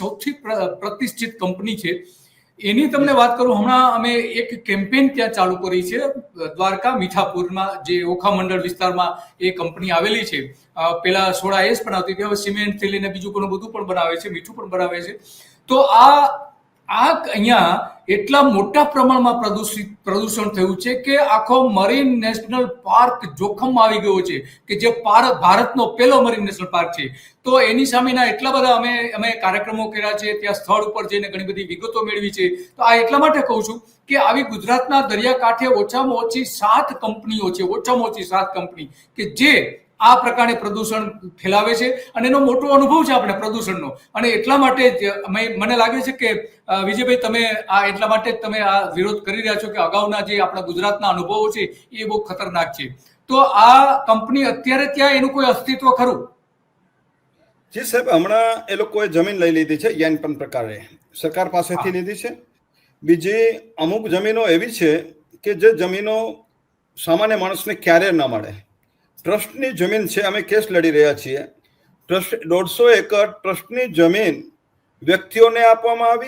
સૌથી પ્ર- પ્રતિષ્ઠિત કંપની છે. એની તમને વાત કરું, હમણાં અમે એક કેમ્પેન ત્યાં ચાલુ કરી છે, દ્વારકા મીઠાપુરમાં, જે ઓખા મંડળ વિસ્તારમાં એ કંપની આવેલી છે. પેલા સોડા એસ બનાવતી હતી, હવે સિમેન્ટથી લઈને બીજું ઘણું બધું પણ બનાવે છે, મીઠું પણ બનાવે છે. તો આ આ અહીંયા એટલા મોટા પ્રમાણમાં પ્રદૂષિત, પ્રદૂષણ થયું છે કે આખો મરીન નેશનલ પાર્ક જોખમમાં આવી ગયો છે કે જે પાર- ભારતનો પહેલો મરીન નેશનલ પાર્ક છે. તો એની સામેના એટલા બધા અમે અમે કાર્યક્રમો કર્યા છે, ત્યાં સ્થળ ઉપર જઈને ઘણી બધી વિગતો મેળવી છે. તો આ એટલા માટે કહું છું કે આવી ગુજરાતના દરિયાકાંઠે ઓછામાં ઓછી સાત કંપનીઓ છે, ઓછામાં ઓછી સાત કંપની કે જે આ પ્રકારે પ્રદૂષણ ફેલાવે છે અને એનો મોટો અનુભવ છે આપણે પ્રદૂષણનો. અને એટલા માટે જ મને લાગે છે કે વિજયભાઈ તમે આ એટલા માટે જ તમે આ વિરોધ કરી રહ્યા છો કે અગાઉના જે આપણા ગુજરાતના અનુભવો છે એ બહુ ખતરનાક છે. તો આ કંપની અત્યારે ત્યાં એનું કોઈ અસ્તિત્વ ખરું? જી સાહેબ હમણાં એ લોકોએ જમીન લઈ લીધી છે યાનપન પણ પ્રકારે. સરકાર પાસેથી લીધી છે. બીજી અમુક જમીનો એવી છે કે જે જમીનો સામાન્ય માણસને ક્યારે ન મળે. ટ્રસ્ટની જમીન છે, અમે કેસ લડી રહ્યા છીએ. ટ્રસ્ટ દોઢસો એકર ટ્રસ્ટની જમીન વ્યક્તિઓને આપવામાં આવી.